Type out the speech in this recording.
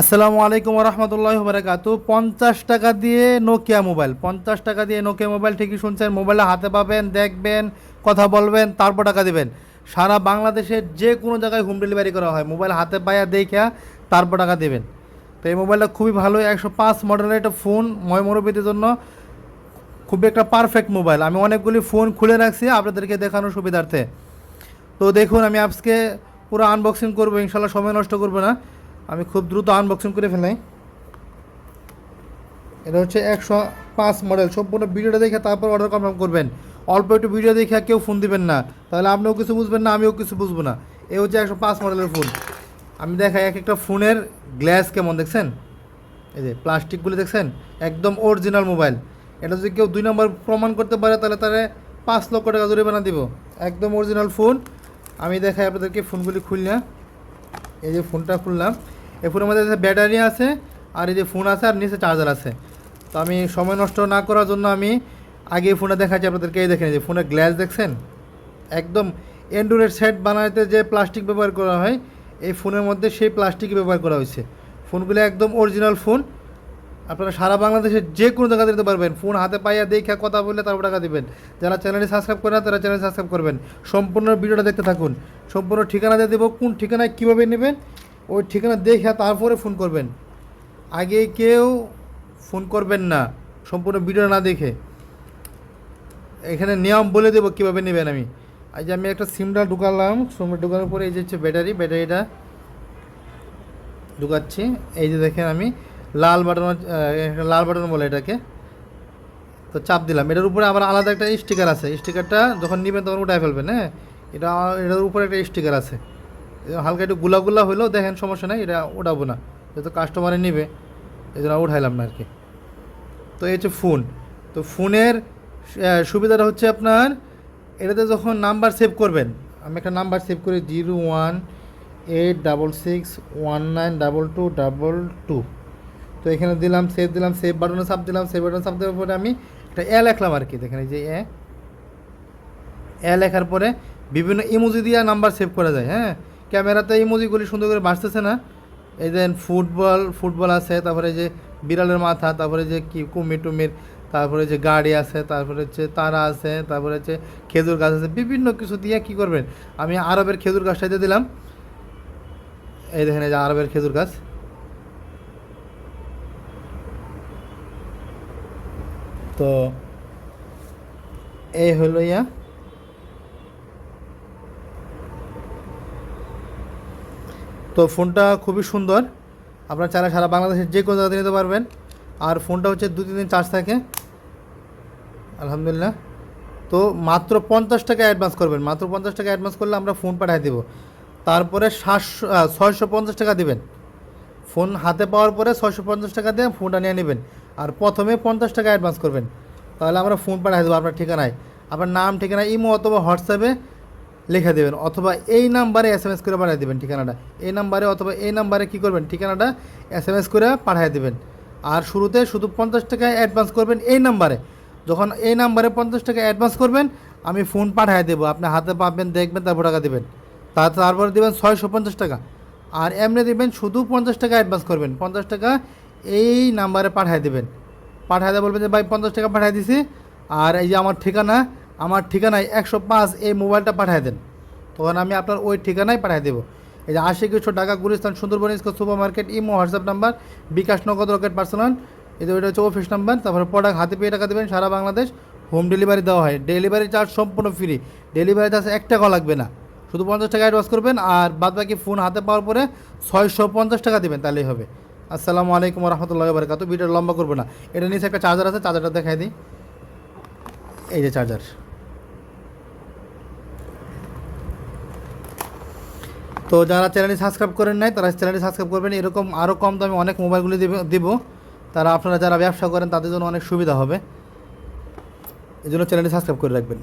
আসসালামু আলাইকুম রহমতুল্লাহ বারাকাত পঞ্চাশ টাকা দিয়ে নোকিয়া মোবাইল পঞ্চাশ টাকা দিয়ে নোকিয়া মোবাইল ঠিকই শুনছেন। মোবাইলে হাতে পাবেন, দেখবেন, কথা বলবেন, তারপর টাকা দেবেন। সারা বাংলাদেশের যে কোনো জায়গায় হোম ডেলিভারি করা হয়। মোবাইল হাতে পায়া দেখা তারপর টাকা দেবেন। তো এই মোবাইলটা খুবই ভালো একশো পাঁচ মডেলের একটা ফোন ময়মরবিদের জন্য খুবই একটা পারফেক্ট মোবাইল আমি অনেকগুলি ফোন খুলে রাখছি আপনাদেরকে দেখানোর সুবিধার্থে। তো দেখুন, আমি আজকে পুরো আনবক্সিং করব, ইনশাল্লাহ সময় নষ্ট করব না। আমি খুব দ্রুত আনবক্সিং করে ফেলাই এটা হচ্ছে একশো পাঁচ মডেল সম্পূর্ণ ভিডিওটা দেখে তারপর অর্ডার কনফার্ম করবেন। অল্প একটু ভিডিও দেখে কেউ ফোন দিবেন না। তাহলে আপনিও কিছু বুঝবেন না, আমিও কিছু বুঝব না। এ হচ্ছে একশো পাঁচ মডেলের ফোন আমি দেখাই এক একটা ফোনের গ্লাস কেমন, দেখছেন? এই যে প্লাস্টিকগুলি দেখছেন? একদম অরিজিনাল মোবাইল এটা যদি কেউ দুই নম্বর প্রমাণ করতে পারে, তাহলে তারা পাঁচ লক্ষ টাকা জরিমানা দিব। একদম অরিজিনাল ফোন আমি দেখাই আপনাদেরকে ফোনগুলি খুললাম এই যে ফোনটা খুললাম। এই ফোনের মধ্যে ব্যাটারি আছে, আর এই যে ফোন আছে, আর নিচে চার্জার আছে। তো আমি সময় নষ্ট না করার জন্য আমি আগে ফোনে দেখাচ্ছি আপনাদেরকে। এই দেখেন যে ফোনের গ্লাস দেখছেন? একদম এন্ডুরের সেট বানাতে যে প্লাস্টিক ব্যবহার করা হয়, এই ফোনের মধ্যে সেই প্লাস্টিক ব্যবহার করা হয়েছে। ফোনগুলো একদম অরিজিনাল ফোন আপনারা সারা বাংলাদেশের যে কোনো জায়গা দিতে পারবেন। ফোন হাতে পাইয়া দেখে কথা বললে তারপর টাকা দেবেন। যারা চ্যানেলটি সাবস্ক্রাইব করে না, তারা চ্যানেল সাবস্ক্রাইব করবেন। সম্পূর্ণ ভিডিওটা দেখতে থাকুন। সম্পূর্ণ ঠিকানা দিয়ে দেবো, কোন ঠিকানায় কীভাবে নেবেন ওই ঠিকানা দেখে তারপরে ফোন করবেন। আগে কেউ ফোন করবেন না, সম্পূর্ণ ভিডিও না দেখে। এখানে নিয়ম বলে দেবো কীভাবে নেবেন আমি। এই যে আমি একটা সিমটা ঢুকালাম, সিমটা ঢুকানোর পরে এই যে হচ্ছে ব্যাটারি, ব্যাটারিটা ঢুকাচ্ছি। এই যে দেখেন আমি লাল বাটন লাল বাটন বলে এটাকে। তো চাপ দিলাম। এটার উপরে আবার আলাদা একটা স্টিকার আছে। স্টিকারটা যখন নেবেন তখন উঠায় ফেলবেন হ্যাঁ? এটা এটার উপরে একটা স্টিকার আছে। হালকা একটু গুলা গুলা হলেও দেখেন সমস্যা নেই, এটা উঠাবো না। যেহেতু কাস্টমারে নেবে এই জন্য উঠাইলাম না আর কি তো এই হচ্ছে ফোন তো ফোনের সুবিধাটা হচ্ছে আপনার, এটাতে যখন নাম্বার সেভ করবেন, আমি একটা নাম্বার সেভ করি zero one eight double six one nine double two double two তো এখানে দিলাম সেভ দিলাম সেভ বাটনে চাপ দিলাম সেভ বাটনে চাপ দেওয়ার পরে আমি একটা এ লেখলাম আর কি দেখেন এই যে এ এ লেখার পরে বিভিন্ন ইমোজি দিয়ে নাম্বার সেভ করা যায় হ্যাঁ? ক্যামেরাতে এই ইমোজিগুলি সুন্দর করে বাঁচতেছে না। এই যে ফুটবল ফুটবল আছে, তারপরে যে বিড়ালের মাথা, তারপরে যে কি, কুমির টুমির, তারপরে যে গাড়ি আছে, তারপরে হচ্ছে তারা আছে, তারপরে হচ্ছে খেজুর গাছ আছে, বিভিন্ন কিছু দিয়ে কি করবেন? আমি আরবের খেজুর গাছটা দিয়ে দিলাম। এই দেখেন, এই যে আরবের খেজুর গাছ। তো এই হলো ইয়া। তো ফোনটা খুবই সুন্দর। আপনার চাইলে সারা বাংলাদেশের যে কোনো জায়গাতে নিতে পারবেন। আর ফোনটা হচ্ছে দু, তিন দিন চার্জ থাকে। আলহামদুলিল্লাহ। তো মাত্র পঞ্চাশ টাকা অ্যাডভান্স করবেন। মাত্র পঞ্চাশ টাকা অ্যাডভান্স করলে আমরা ফোন পাঠিয়ে দেবো। তারপরে সাতশো ছয়শো পঞ্চাশ টাকা দেবেন। ফোন হাতে পাওয়ার পরে ছয়শো পঞ্চাশ টাকা দিয়ে ফোনটা নিয়ে নেবেন। আর প্রথমে পঞ্চাশ টাকা অ্যাডভান্স করবেন। তাহলে আমরা ফোন পাঠিয়ে দেবো আপনার ঠিকানায়। আপনার নাম, ঠিকানা, ইমো অথবা হোয়াটসঅ্যাপে লিখে দেবেন, অথবা এই নাম্বারে এস এম এস করে পাঠিয়ে দেবেন ঠিকানাটা। এই নাম্বারে অথবা এই নাম্বারে কী করবেন, ঠিকানাটা এস এম এস করে পাঠিয়ে দেবেন। আর শুরুতে শুধু পঞ্চাশ টাকা অ্যাডভান্স করবেন এই নাম্বারে। যখন এই নাম্বারে পঞ্চাশ টাকা অ্যাডভান্স করবেন, আমি ফোন পাঠিয়ে দেবো, আপনি হাতে পাবেন, দেখবেন, তারপর টাকা দেবেন। তারপরে দেবেন ছয়শো পঞ্চাশ টাকা। আর এমনি দেবেন শুধু পঞ্চাশ টাকা অ্যাডভান্স করবেন, পঞ্চাশ টাকা এই নাম্বারে পাঠিয়ে দেবেন। পাঠিয়ে দেবে বলবেন যে, ভাই, পঞ্চাশ টাকা পাঠিয়ে দিছি। আর এই যে আমার ঠিকানা আমার ঠিকানায় একশো পাঁচ এই মোবাইলটা পাঠিয়ে দেন। তখন আমি আপনার ওই ঠিকানায় পাঠিয়ে দেবো। এই যে আশি কিছু টাকা Gulistan, Sundarban IISCO super market imo, WhatsApp number, bKash Nagad rocket personal, এই যে ওইটা হচ্ছে অফিস নাম্বার, তারপরে প্রোডাক্ট হাতে পেয়ে টাকা দেবেন, সারা বাংলাদেশ হোম ডেলিভারি দেওয়া হয়। ডেলিভারি চার্জ সম্পূর্ণ ফ্রি ডেলিভারি চার্জ এক টাকাও লাগবে না। শুধু পঞ্চাশ টাকা অ্যাডভান্স করবেন আর বাদ বাকি ফোন হাতে পাওয়ার পরে ছয়শো পঞ্চাশ টাকা দেবেন, তাহলেই হবে। আসসালামু আলাইকুম রহমতুল্লাহ বারকাত ভিডিও লম্বা করব না। এটা নিচে একটা চার্জার আছে চার্জারটা দেখাই দিই। এই যে চার্জার তো যারা চ্যানেলটি সাবস্ক্রাইব করেন নাই, তারা চ্যানেলটি সাবস্ক্রাইব করবেন। এরকম আরও কম দামে অনেক মোবাইলগুলি দেব- তারা আপনারা যারা ব্যবসা করেন, তাদের জন্য অনেক সুবিধা হবে। এই জন্য চ্যানেলটি সাবস্ক্রাইব করে রাখবেন।